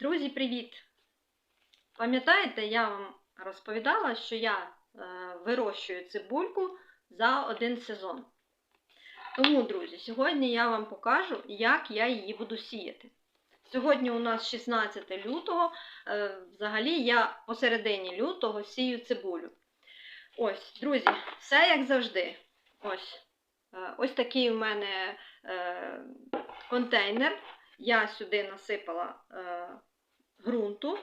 Друзі, привіт! Пам'ятаєте, я вам розповідала, що я е, вирощую цибульку за один сезон. Тому, друзі, сьогодні я вам покажу, як я її буду сіяти. Сьогодні у нас 16 лютого, е, взагалі я посередині лютого сію цибулю. Ось, друзі, все як завжди. Ось, е, ось такий у мене контейнер. Я сюди насипала е, ґрунту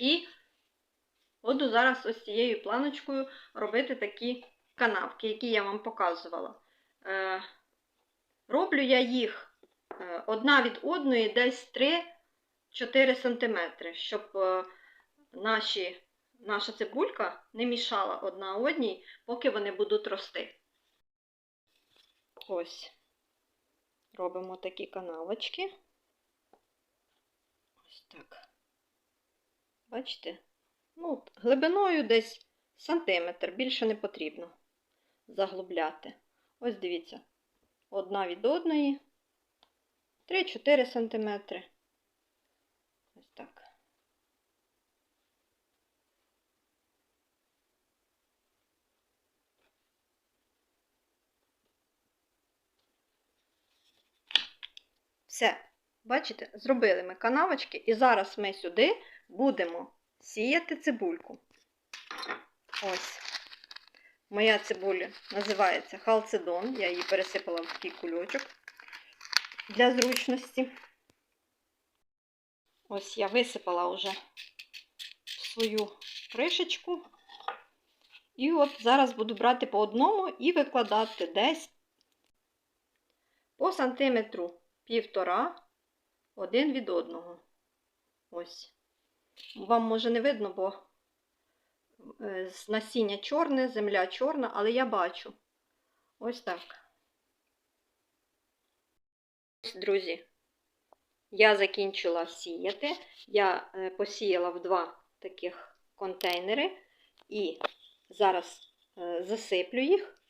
і буду зараз ось цією планочкою робити такі канавки, які я вам показувала. Е, роблю я їх е, одна від одної десь 3-4 см, щоб е, наші, наша цибулька не мішала одна одній, поки вони будуть рости. Ось. Робимо такі канавочки. Ось так. Бачите? Ну, глибиною десь сантиметр, більше не потрібно заглубляти. Ось дивіться, одна від одної, 3-4 сантиметри. Ось так. Все, бачите, зробили ми канавочки, і зараз ми сюди будемо сіяти цибульку. Ось. Моя цибуля називається халцедон. Я її пересипала в такий кульочок для зручності. Ось я висипала вже свою кришечку. І от зараз буду брати по одному і викладати десь по сантиметру півтора один від одного. Ось. Вам може не видно, бо е, насіння чорне, земля чорна, але я бачу. Ось так. Ось, друзі, я закінчила сіяти. Я е, посіяла в два таких контейнери і зараз е, засиплю їх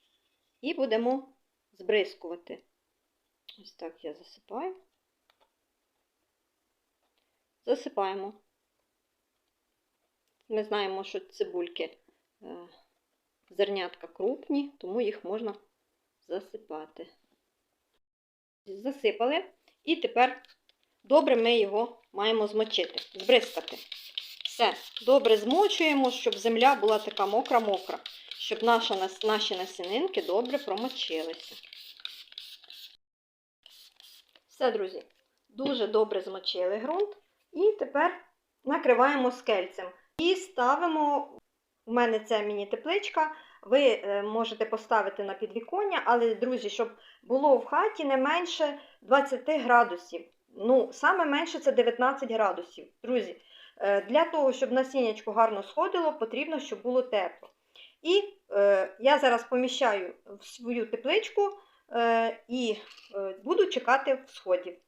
і будемо збризкувати. Ось так я засипаю. Засипаємо. Ми знаємо, що цибульки е, зернятка крупні, тому їх можна засипати. Засипали. І тепер добре ми його маємо змочити, збризкати. Все, добре змочуємо, щоб земля була така мокра-мокра, щоб наша, наші насінинки добре промочилися. Все, друзі, дуже добре змочили ґрунт. І тепер накриваємо скельцем. І ставимо, у мене це міні-тепличка, ви е, можете поставити на підвіконня, але, друзі, щоб було в хаті не менше 20 градусів. Ну, саме менше це 19 градусів. Друзі, е, для того, щоб насіннячко гарно сходило, потрібно, щоб було тепло. І е, я зараз поміщаю в свою тепличку і е, буду чекати всходів.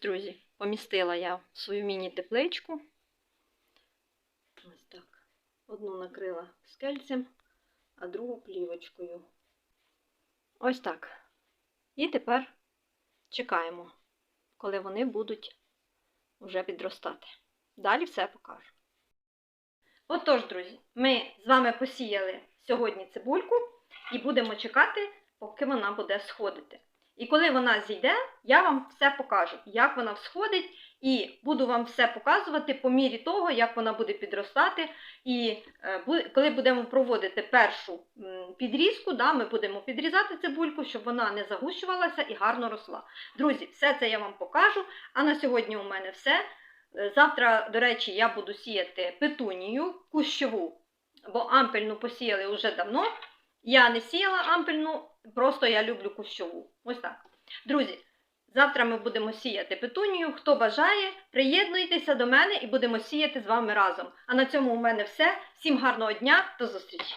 Друзі, помістила я свою міні-тепличку. Ось так. Одну накрила скельцем, а другу плівочкою. Ось так. І тепер чекаємо, коли вони будуть вже підростати. Далі все покажу. Отож, друзі, ми з вами посіяли сьогодні цибульку і будемо чекати, поки вона буде сходити. І коли вона зійде, я вам все покажу, як вона всходить, і буду вам все показувати по мірі того, як вона буде підростати. І е, коли будемо проводити першу підрізку, да, ми будемо підрізати цибульку, щоб вона не загущувалася і гарно росла. Друзі, все це я вам покажу. А на сьогодні у мене все. Е, Завтра, до речі, я буду сіяти петунію кущову, бо ампельну посіяли вже давно. Я не сіяла ампельну, просто я люблю кущову. Ось так. Друзі, завтра ми будемо сіяти петунію. Хто бажає, приєднуйтеся до мене і будемо сіяти з вами разом. А на цьому у мене все. Всім гарного дня, до зустрічі!